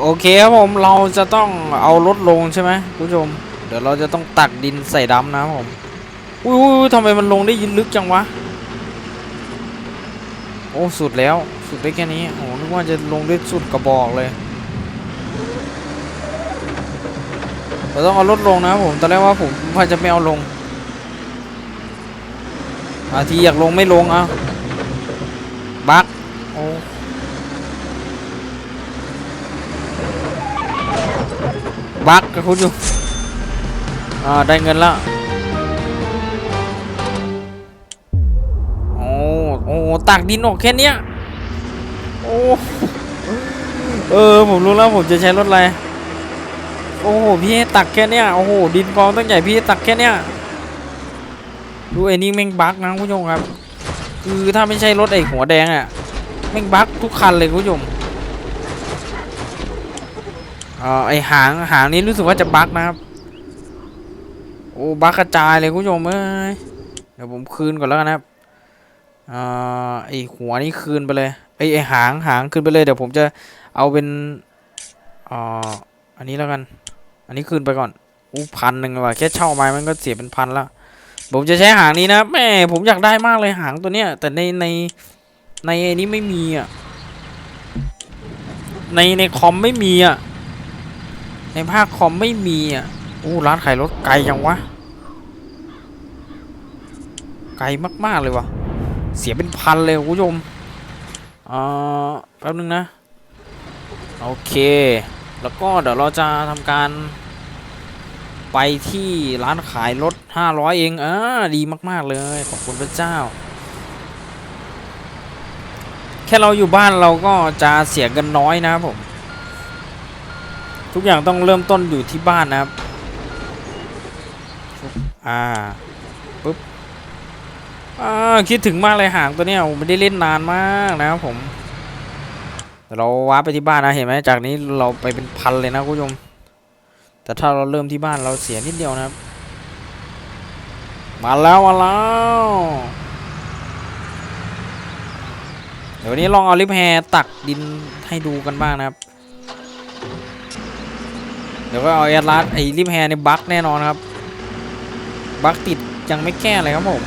โอเคครับผมเราจะต้องเอารถลงใช่ไหมคุณผู้ชม เดี๋ยวเราจะต้องตักดินใส่ดำนะครับผมอุ้ยทำไมมันลงได้ยินลึกจังวะ โอ้สุดแล้วสุดได้แค่นี้โอ้นึกว่าจะลงได้สุดกระบอกเลยเราต้องเอารถลงนะครับผมตอนแรกว่าผมว่าจะไม่เอาลงอาทีอยากลงไม่ลงเอาบักโอ้ บักกับคุณอยู่อ่าได้เงินแล้วโอ้โอ้ตักดินออกแค่เนี้ยโอ้เออผมรู้แล้วผมจะใช้รถอะไรโอ้โหพี่ตักแค่เนี้ยโอ้โหดินกองตั้งใหญ่พี่ตักแค่เนี้ยดูไอ้นี่แม่งบักนะคุณผู้ชมครับ คือถ้าไม่ใช่รถไอ้หัวแดงอะแม่งบักทุกคันเลยคุณผู้ชม อ่อไอหางหางนี้รู้สึกว่าจะบั๊กนะครับ โอ้บั๊กกระจายเลยคุณผู้ชมเอ้ยเดี๋ยวผมคืนก่อนแล้วกันนะครับอ่อไอหัวนี้คืนไปเลยไอไอหางหางคืนไปเลยเดี๋ยวผมจะเอาเป็นอ่ออันนี้แล้วกัน อันนี้คืนไปก่อนอู้พันหนึ่งว่ะแค่เช่าไม้มันก็เสียเป็นพันละผมจะใช้หางนี้นะแม่ผมอยากได้มากเลยหางตัวเนี้ย แต่ในในในไอ้นี้ไม่มีอะในในคอมไม่มีอะ ในภาคคอมไม่มีอะโอ้ร้านขายรถไกลจังวะ ไกลมาก ๆ เลยวะเสียเป็นพันเลยคุณผู้ชมอ่าแป๊บนึงนะ โอเค แล้วก็เดี๋ยวเราจะทำการไปที่ร้านขายรถ 500 เองอ่าดีมาก ๆ เลย ขอบคุณพระเจ้า แค่เราอยู่บ้านเราก็จะเสียเงินน้อยนะครับผม ทุกอย่างต้องเริ่มต้นอยู่ที่บ้านนะครับ อ่าปึ๊บ อ่า คิดถึงมากเลยหางตัวเนี้ยผมไม่ได้เล่นนานมากนะครับผมเดี๋ยวเราว้าร์ปไปที่บ้านนะเห็นไหมจากนี้เราไปเป็นพันเลยนะคุณผู้ชม แต่ถ้าเราเริ่มที่บ้านเราเสียนิดเดียวนะครับ มาแล้วมาแล้วเดี๋ยววันนี้ลองเอาลิฟแฮร์ตักดินให้ดูกันบ้างนะครับ ดี๋ยวก็เอาแอดลัสไอ้ริมแฮร์ในบั๊กแน่นอนครับ บั๊กติดยังไม่แก้เลยครับผม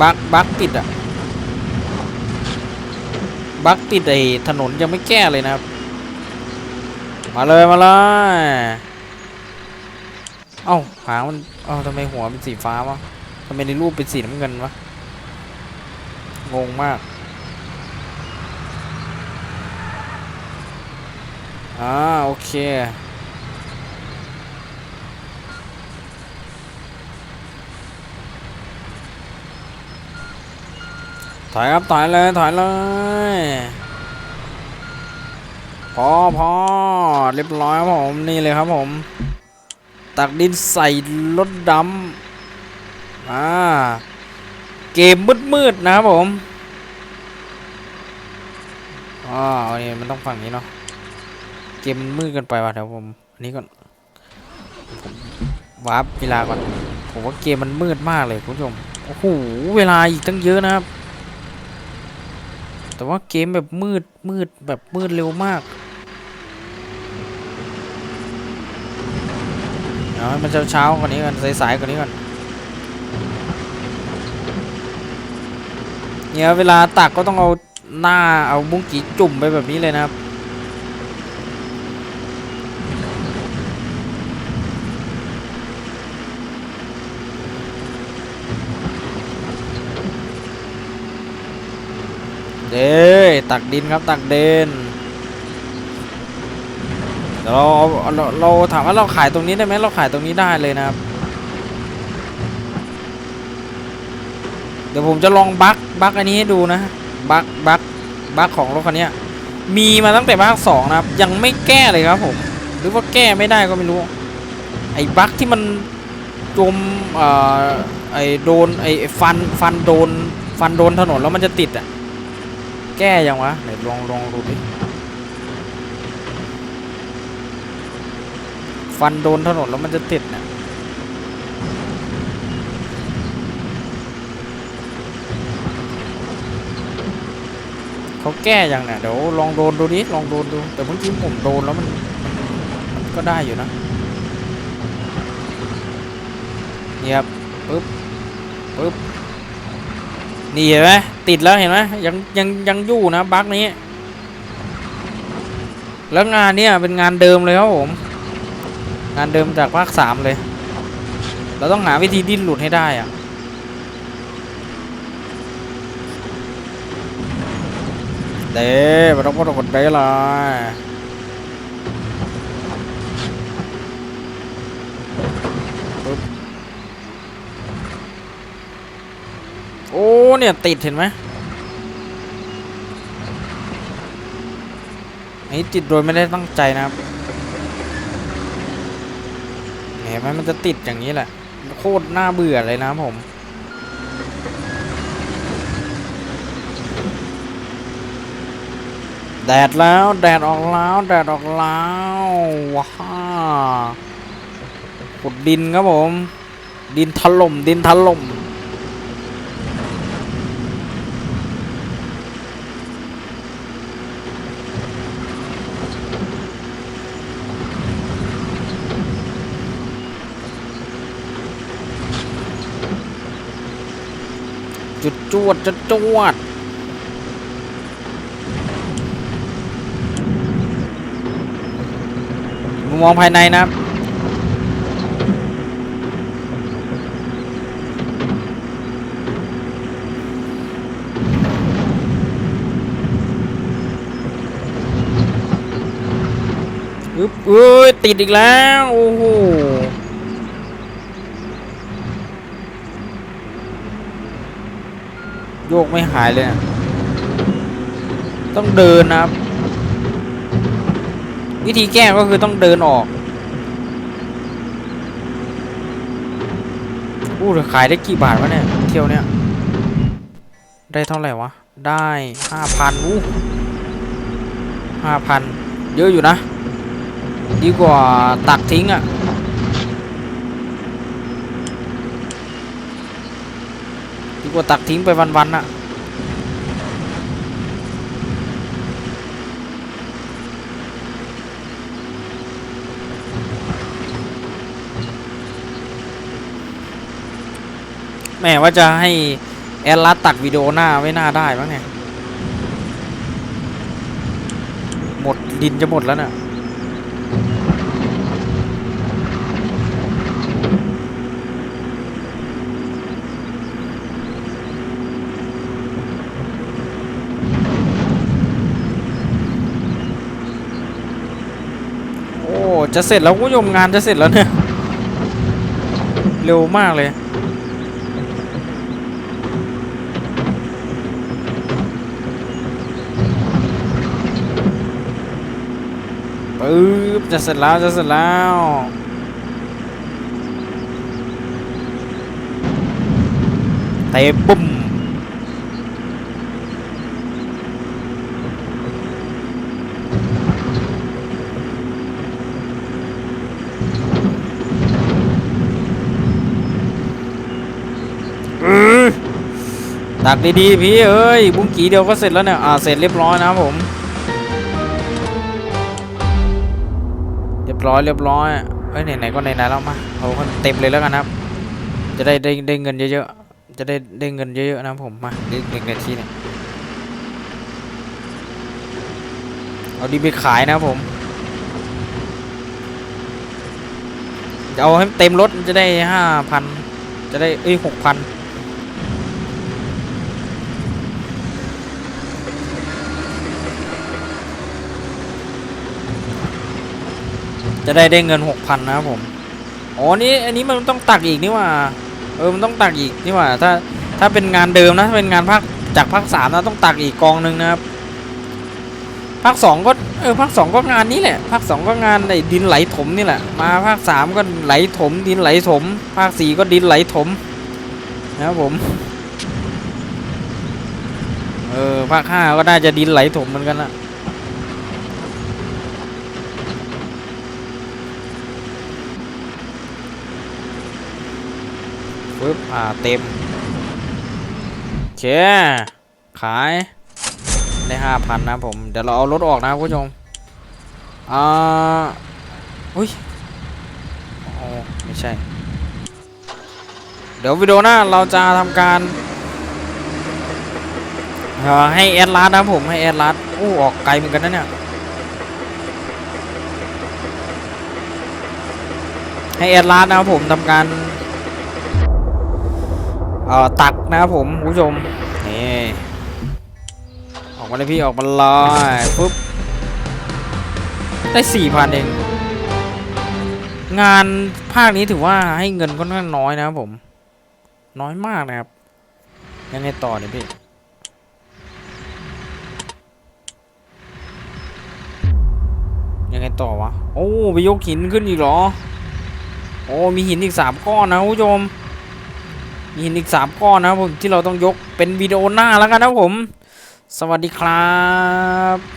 บั๊กบั๊กติดอะบั๊กติดไอ้ถนนยังไม่แก้เลยนะครับ มาเลยมาเลยเอ้าหางมันเอ้าทำไมหัวเป็นสีฟ้าวะ ทำไมในรูปเป็นสีน้ำเงินวะ งงมาก อ่า โอเค ถอยครับ ถอยเลย ถอยเลย พอพอเรียบร้อยครับผม นี่เลยครับผม ตักดินใส่รถดำ อ่า เกมมืดๆนะครับผมอ๋อนี่มันต้องฝั่งนี้เนาะ เกมมืดเกันไปว่ะเดี๋ยวผม อันนี้ก่อนวาร์ปเวลาก่อน ผมว่าเกมมันมืดมากเลยคุณผู้ชม โอ้โห เวลาอีกตั้งเยอะนะครับ แต่ว่าเกมแบบมืดมืดแบบมืดเร็วมากเอาให้มันเช้าๆกว่านี้ก่อนสายๆกว่านี้ก่อน เนี่ยเวลาตักก็ต้องเอาหน้าเอาบุ้งกีจุ่มไปแบบนี้เลยนะครับเด้ตักดินครับตักเดินเราเราเราถามว่าเราขายตรงนี้ได้ไหมเราขายตรงนี้ได้เลยนะครับ ดี๋ยวผมจะลองบักบักอันนี้ให้ดูนะบักบักบักของรถคันนี้มีมาตั้งแต่ภาคสองนะครับ ยังไม่แก้เลยครับผม หรือว่าแก้ไม่ได้ก็ไม่รู้ ไอ้บักที่มันจมเอ่อไอ้โดนไอ้ฟันฟันโดนฟันโดนถนนแล้วมันจะติดอะแก้ยังวะไหนลองลองดูดิฟันโดนถนนแล้วมันจะติดเนี่ย เขาแก้ยังเนี่ยเดี๋ยวลองโดนดูดิลองโดนดูแต่เมื่อกี้ผมโดนแล้วมันมันก็ได้อยู่นะนี่ครับปึ๊บปึ๊บนี่เห็นไหมติดแล้วเห็นไหมยังยังยังอยู่นะบั๊กนี้ แล้วงานเนี้ยเป็นงานเดิมเลยครับผม งานเดิมจากภาคสามเลย เราต้องหาวิธีดิ้นหลุดให้ได้อะ เด้ไม่ต้องพูดกดได้เลยปึ๊บโอ้เนี่ยติดเห็นไหมอันนี้ติดโดยไม่ได้ตั้งใจนะครับเห็นไหมมันจะติดอย่างนี้แหละโคตรน่าเบื่อเลยนะผม แดดแล้ว แดดออกแล้ว แดดออกแล้วว้าขุดดินครับผม ดินถล่มดินถล่มจุดจวดจุดจวด มมองภายในนะครับอึ๊บเอ้ยติดอีกแล้ว โอ้โหโยกไม่หายเลยอะต้องเดินนะครับ วิธีแก้ก็คือต้องเดินออกอู้เขายได้กี่บาทวะเนี่ย เที่ยวเนี้ยได้เท่าไหร่วะ ได้ห้าพันอู้ห้าพันเยอะอยู่นะ ดีกว่าตักทิ้งอะ่ะดีกว่าตักทิ้งไปวันๆอะ ม่ว่าจะให้แอดลัสตักวิดีโอหน้าไว้หน้าได้บ้งเนี่ย หมดดินจะหมดแล้วเนี่ยโอ้จะเสร็จแล้วคุณผู้ชมงานจะเสร็จแล้วเนี่ย เร็วมากเลย ปึ๊บจะเสร็จแล้วจะเสร็จแล้วเตะปุ่มอื้อตักดีๆพี่เอ้ยบุ้งกีเดียวก็เสร็จแล้วเนี่ยอ่าเสร็จเรียบร้อยนะผม ร้อยเรียบร้อยเอ้ยไหนๆก็ไหนๆแล้วมาเอาเต็มเลยแล้วกันครับ จะได้ได้ได้เงินเยอะๆจะได้ได้เงินเยอะๆนะผมมาหนึ่งนาทีเนี่ยเอาดีไปขายนะผมจะเอาให้เต็มรถจะได้ห้าพันจะได้เอ้ยหกพัน จะได้ได้เงินหกพันนะครับผมอ๋อนี่อันนี้มันต้องตักอีกนี่ว่าเออมันต้องตักอีกนี่ว่าถ้าถ้าเป็นงานเดิมนะเป็นงานภาคจากภาคสามนะต้องตักอีกกองหนึ่งนะครับภาคสองก็เออภาคสองก็งานนี้แหละภาคสองก็งานไอ้ดินไหลถมนี่แหละมาภาคสามก็ไหลถม ดินไหลถม ภาคสี่ก็ดินไหลถมนะครับผมเออภาคห้าก็น่าจะดินไหลถมเหมือนกันละ ปึ๊บ อ่า เต็มโอเค ขาย ได้ห้าพันนะผม เดี๋ยวเราเอารถออกนะคุณผู้ชม อ่า อุ้ยอ๋อไม่ใช่ เดี๋ยววิดีโอหน้าเราจะทำการอ่อให้แอดลาสนะผมให้แอดลาสอู้ออกไกลเหมือนกันนะเนี่ยให้แอดลาสนะผมทำการ ตักนะครับผมคุณผู้ชมนี่ออกมาเลยพี่ออกมาเลยปุ๊บได้สี่พันเอง งานภาคนี้ถือว่าให้เงินค่อนข้างน้อยนะครับผม น้อยมากนะครับยังไงต่อเนี่ยพี่ยังไงต่อวะ โอ้ไปยกหินขึ้นอีกเหรอ โอ้มีหินอีกสามก้อนนะคุณผู้ชม มีหินอีกสามก้อนนะครับผมที่เราต้องยกเป็นวิดีโอหน้าแล้วกันนะผม สวัสดีครับ